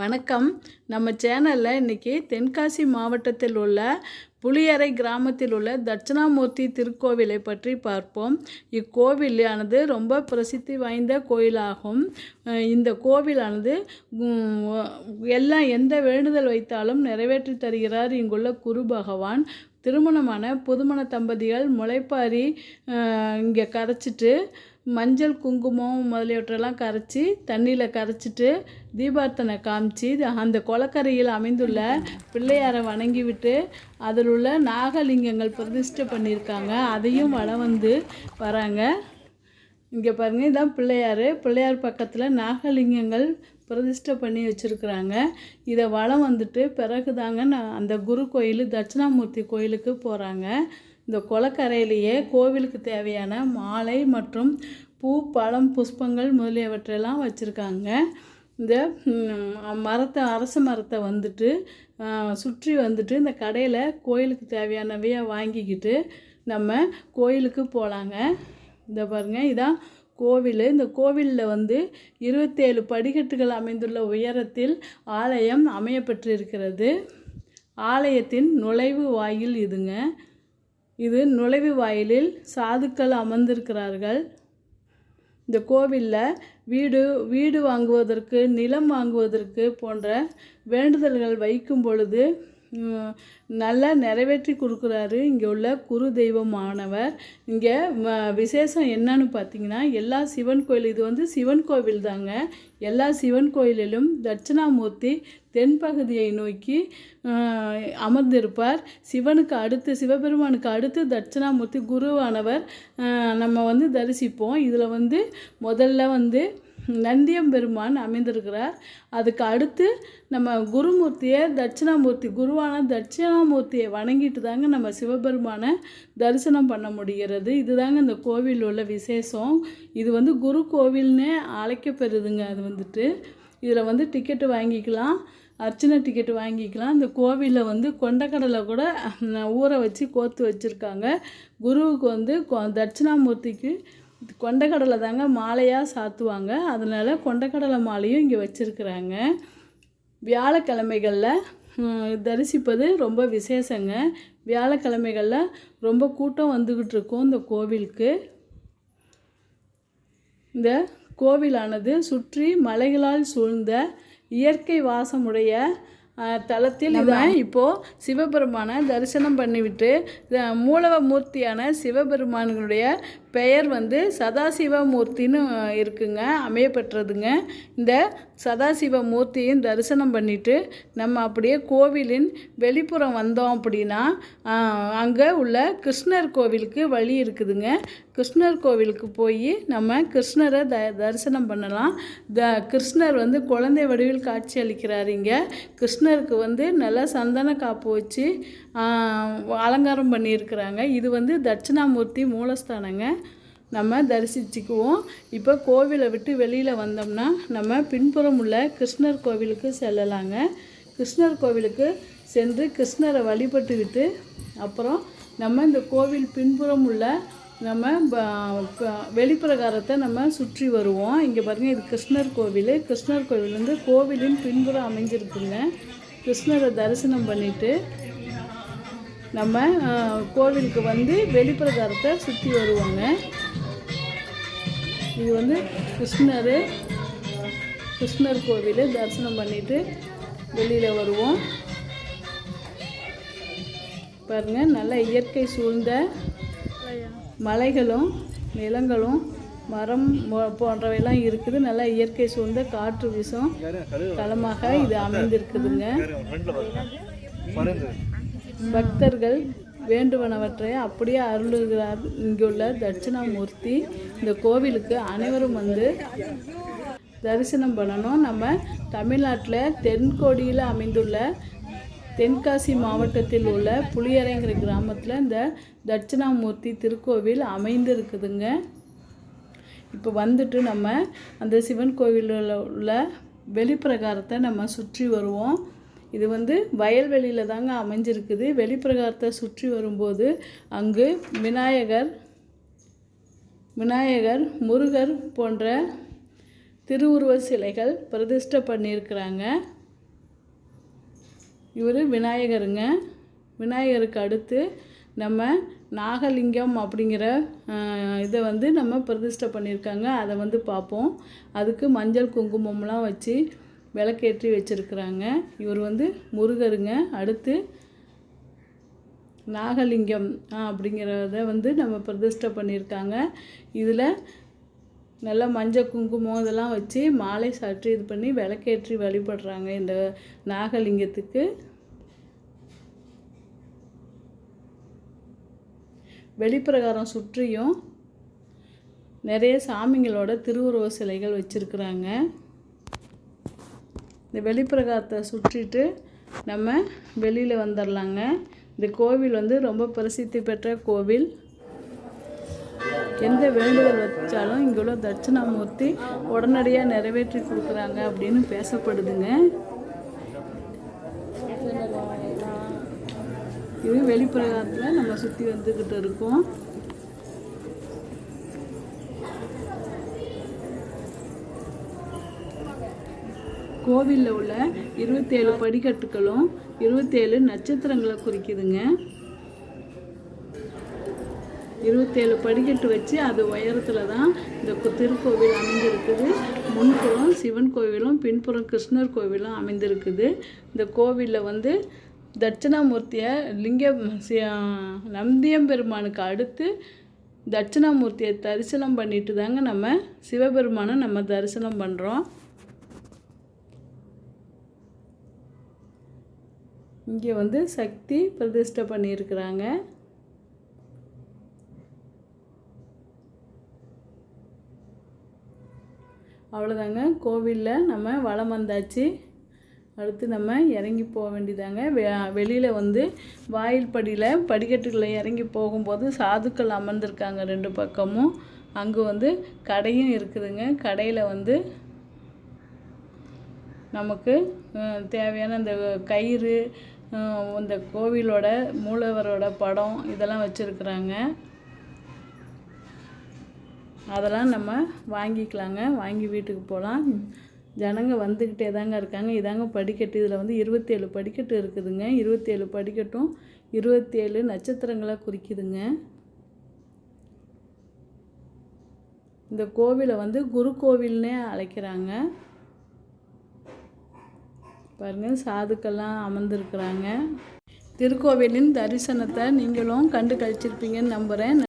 வணக்கம். நம்ம சேனலில் இன்றைக்கி தென்காசி மாவட்டத்தில் உள்ள புளியரை கிராமத்தில் உள்ள தட்சிணாமூர்த்தி திருக்கோவிலை பற்றி பார்ப்போம். இக்கோவிலானது ரொம்ப பிரசித்தி வாய்ந்த கோயிலாகும். இந்த கோவிலானது எல்லாம் எந்த வேண்டுதல் வைத்தாலும் நிறைவேற்றி தருகிறார் இங்குள்ள குரு பகவான். திருமணமான புதுமண தம்பதிகள் முளைப்பாரி இங்கே கரைச்சிட்டு மஞ்சள் குங்குமம் முதலியவற்றெல்லாம் கரைச்சி தண்ணியில் கரைச்சிட்டு தீபார்த்தனை காமிச்சு இது அந்த குளக்கரையில் அமைந்துள்ள பிள்ளையாரை வணங்கிவிட்டு அதில் உள்ள நாகலிங்கங்கள் பிரதிஷ்டை பண்ணியிருக்காங்க. அதையும் வளம் வந்து வராங்க. இங்கே பாருங்கள் இதான் பிள்ளையார். பிள்ளையார் பக்கத்தில் நாகலிங்கங்கள் பிரதிஷ்டை பண்ணி வச்சுருக்குறாங்க. இதை வளம் வந்துட்டு பிறகு தாங்க நான் அந்த குரு கோயில் தட்சிணாமூர்த்தி கோயிலுக்கு போகிறாங்க இந்த குளக்கரையிலேயே கோவிலுக்கு தேவையான மாலை மற்றும் பூ பழம் புஷ்பங்கள் முதலியவற்றெல்லாம் வச்சுருக்காங்க. இந்த மரத்தை அரச மரத்தை வந்துட்டு சுற்றி வந்துட்டு இந்த கடையில் கோயிலுக்கு தேவையானவையை வாங்கிக்கிட்டு நம்ம கோயிலுக்கு போகலாங்க இந்த பாருங்கள் இதான் கோவில். இந்த கோவிலில் வந்து இருபத்தேழு படிக்கட்டுகள் அமைந்துள்ள உயரத்தில் ஆலயம் அமையப்பெற்றிருக்கிறது. ஆலயத்தின் நுழைவு வாயில் இதுங்க. இது நுழைவு வாயிலில் சாதுக்கள் அமர்ந்திருக்கிறார்கள். இந்த கோவிலில் வீடு வீடு வாங்குவதற்கு நிலம் வாங்குவதற்கு போன்ற வேண்டுதல்கள் வைக்கும் பொழுது நல்லா நிறைவேற்றி கொடுக்குறாரு. இங்கே உள்ள குரு தெய்வமானவர். இங்கே விசேஷம் என்னன்னு பார்த்தீங்கன்னா எல்லா சிவன் கோயில் இது வந்து சிவன் கோவில் தாங்க. எல்லா சிவன் கோயிலிலும் தட்சிணாமூர்த்தி தென்பகுதியை நோக்கி அமர்ந்திருப்பார். சிவனுக்கு அடுத்து சிவபெருமானுக்கு அடுத்து தட்சிணாமூர்த்தி குருவானவர். நம்ம வந்து தரிசிப்போம். இதில் வந்து முதல்ல வந்து நந்தியம்பெருமான் அமைந்திருக்கிறார். அதுக்கு அடுத்து நம்ம குருமூர்த்தியை தட்சிணாமூர்த்தி குருவான தட்சிணாமூர்த்தியை வணங்கிட்டு தாங்க நம்ம சிவபெருமானை தரிசனம் பண்ண முடிகிறது. இதுதாங்க இந்த கோவில் உள்ள விசேஷம். இது வந்து குரு கோவில்னே அழைக்கப்பெறுதுங்க அது வந்துட்டு. இதில் வந்து டிக்கெட்டு வாங்கிக்கலாம். அர்ச்சனை டிக்கெட் வாங்கிக்கலாம். இந்த கோவிலில் வந்து கொண்டக்கடலை கூட ஊற வச்சு கோர்த்து வச்சுருக்காங்க. குருவுக்கு வந்து கொ- தட்சிணாமூர்த்திக்கு கொண்டக்கடலை தாங்க மாலையாக சாத்துவாங்க. அதனால் கொண்டக்கடலை மாலையும் இங்கே வச்சுருக்குறாங்க. வியாழக்கிழமைகளில் தரிசிப்பது ரொம்ப விசேஷங்க. வியாழக்கிழமைகளில் ரொம்ப கூட்டம் வந்துக்கிட்டு இருக்கும் இந்த கோவிலுக்கு. இந்த கோவிலானது சுற்றி மலைகளால் சூழ்ந்த இயற்கை வாசமுடைய அஹ், தலத்தில் இவன் இப்போது சிவபெருமானை தரிசனம் பண்ணிவிட்டு மூலவ மூர்த்தியான சிவபெருமானுடைய பெயர் வந்து சதாசிவமூர்த்தின்னு இருக்குங்க. அமையப்பெற்றதுங்க இந்த சதாசிவ மூர்த்தியும் தரிசனம் பண்ணிட்டு நம்ம அப்படியே கோவிலின் வெளிப்புறம் வந்தோம் அப்படின்னா அங்கே உள்ள கிருஷ்ணர் கோவிலுக்கு வழி இருக்குதுங்க. கிருஷ்ணர் கோவிலுக்கு போய் நம்ம கிருஷ்ணரை த தரிசனம் பண்ணலாம். த கிருஷ்ணர் வந்து குழந்தை வடிவில் காட்சி அளிக்கிறாருங்க. இங்கே கிருஷ்ணருக்கு வந்து நல்லா சந்தன காப்பு வச்சு அலங்காரம் பண்ணியிருக்கிறாங்க. இது வந்து தட்சிணாமூர்த்தி மூலஸ்தானங்க. நம்ம தரிசிச்சுக்குவோம். இப்போ கோவிலை விட்டு வெளியில் வந்தோம்னா நம்ம பின்புறம் உள்ள கிருஷ்ணர் கோவிலுக்கு செல்லலாங்க. கிருஷ்ணர் கோவிலுக்கு சென்று கிருஷ்ணரை வழிபட்டுக்கிட்டு அப்புறம் நம்ம இந்த கோவில் பின்புறம் உள்ள நம்ம வெளிப்பிரகாரத்தை நம்ம சுற்றி வருவோம். இங்கே பாருங்கள் இது கிருஷ்ணர் கோவில். கிருஷ்ணர் கோவில் வந்து கோவிலின் பின்புறம் அமைஞ்சிருக்குங்க. கிருஷ்ணரை தரிசனம் பண்ணிவிட்டு நம்ம கோவிலுக்கு வந்து வெளிப்பிரகாரத்தை சுற்றி வருவோங்க. இது வந்து கிருஷ்ணர் கிருஷ்ணர் கோவில் தரிசனம் பண்ணிவிட்டு வெளியில் வருவோம். பாருங்கள் நல்ல இயற்கை சூழ்ந்த மலைகளும் நிலங்களும் மரம் போன்றவையெல்லாம் இருக்குது. நல்லா இயற்கை சூழ்ந்த காற்று வீசும் தளமாக இது அமைந்திருக்குதுங்க. பக்தர்கள் வேண்டுவனவற்றை அப்படியே அருளுகிறார். இங்குள்ள தட்சிணாமூர்த்தி இந்த கோவிலுக்கு அனைவரும் வந்து தரிசனம் பண்ணணும். நம்ம தமிழ்நாட்டில் தென்கோடியில் அமைந்துள்ள தென்காசி மாவட்டத்தில் உள்ள புளியரைங்கிற கிராமத்தில் இந்த தட்சிணாமூர்த்தி திருக்கோவில் அமைந்திருக்குதுங்க. இப்போ வந்துட்டு நம்ம அந்த சிவன் கோவிலில் உள்ள வெளிப்பிரகாரத்தை நம்ம சுற்றி வருவோம். இது வந்து வயல்வெளியில் தாங்க அமைஞ்சிருக்குது. வெளிப்பிரகாரத்தை சுற்றி வரும்போது அங்கு விநாயகர் விநாயகர் முருகர் போன்ற திருவுருவ சிலைகள் பிரதிஷ்டை பண்ணியிருக்கிறாங்க. இவர் விநாயகருங்க. விநாயகருக்கு அடுத்து நம்ம நாகலிங்கம் அப்படிங்கிற இதை வந்து நம்ம பிரதிஷ்டை பண்ணியிருக்காங்க. அதை வந்து பார்ப்போம். அதுக்கு மஞ்சள் குங்குமம்லாம் வச்சு விளக்கேற்றி வச்சுருக்குறாங்க. இவர் வந்து முருகருங்க. அடுத்து நாகலிங்கம் அப்படிங்கிறத வந்து நம்ம பிரதிஷ்டை பண்ணியிருக்காங்க. இதில் நல்லா மஞ்சள் குங்குமம் இதெல்லாம் வச்சு மாலை சாற்றி இது பண்ணி விளக்கேற்றி வழிபடுறாங்க இந்த நாகலிங்கத்துக்கு. வெளிப்பிரகாரம் சுற்றியும் நிறைய சாமிங்களோட திருவுருவ சிலைகள் வச்சுருக்குறாங்க. இந்த வெளிப்பிரகாரத்தை சுற்றிட்டு நம்ம வெளியில் வந்துடலாங்க இந்த கோவில் வந்து ரொம்ப பிரசித்தி பெற்ற கோவில். எந்த வேண்டுதல் வச்சாலும் இங்கே உள்ள தட்சிணாமூர்த்தி உடனடியாக நிறைவேற்றி கொடுக்குறாங்க அப்படின்னு பேசப்படுதுங்க. இது வெளிப்பிரகாரத்தில் நம்ம சுற்றி வந்துக்கிட்டு இருக்கோம். கோவிலில் உள்ள இருபத்தேழு படிக்கட்டுகளும் இருபத்தேழு நட்சத்திரங்களை குறிக்குதுங்க. இருபத்தேழு படிக்கட்டு வச்சு அது உயரத்தில் தான் இந்த கு- திருக்கோவில் அமைந்திருக்குது. முன்புறம் சிவன் கோவிலும் பின்புறம் கிருஷ்ணர் கோவிலும் அமைந்திருக்குது. இந்த கோவிலில் வந்து தட்சிணாமூர்த்தியை லிங்கம் நந்தியம்பெருமானுக்கு அடுத்து தட்சிணாமூர்த்தியை தரிசனம் பண்ணிட்டு தாங்க நம்ம சிவபெருமானை நம்ம தரிசனம் பண்ணுறோம் இங்கே வந்து சக்தி பிரதிஷ்டை பண்ணியிருக்கிறாங்க. அவ்வளோதாங்க. கோவிலில் நம்ம வளம் வந்தாச்சு. அடுத்து நம்ம இறங்கி போக வேண்டியதாங்க. வெ வெளியில் வந்து வாயில் படியில் படிக்கட்டுகளை இறங்கி போகும்போது சாதுக்கள் அமர்ந்திருக்காங்க ரெண்டு பக்கமும். அங்கே வந்து கடையும் இருக்குதுங்க. கடையில் வந்து நமக்கு தேவையான அந்த கயிறு இந்த கோவிலோட மூலவரோட படம் இதெல்லாம் வச்சுருக்குறாங்க. அதெல்லாம் நம்ம வாங்கிக்கலாங்க. வாங்கி வீட்டுக்கு போகலாம். ஜனங்க வந்துக்கிட்டே தாங்க இருக்காங்க. இதாங்க படிக்கட்டு. இதில் வந்து இருபத்தேழு படிக்கட்டு இருக்குதுங்க. இருபத்தேழு படிக்கட்டும். இருபத்தேழு நட்சத்திரங்களை குறிக்குதுங்க. இந்த கோவிலை வந்து குரு கோவில்னே அழைக்கிறாங்க. பாருங்க சாதுக்கெல்லாம் அமர்ந்திருக்கிறாங்க. திருக்கோவிலின் தரிசனத்தை நீங்களும் கண்டு கழிச்சிருப்பீங்கன்னு நம்புகிறேன்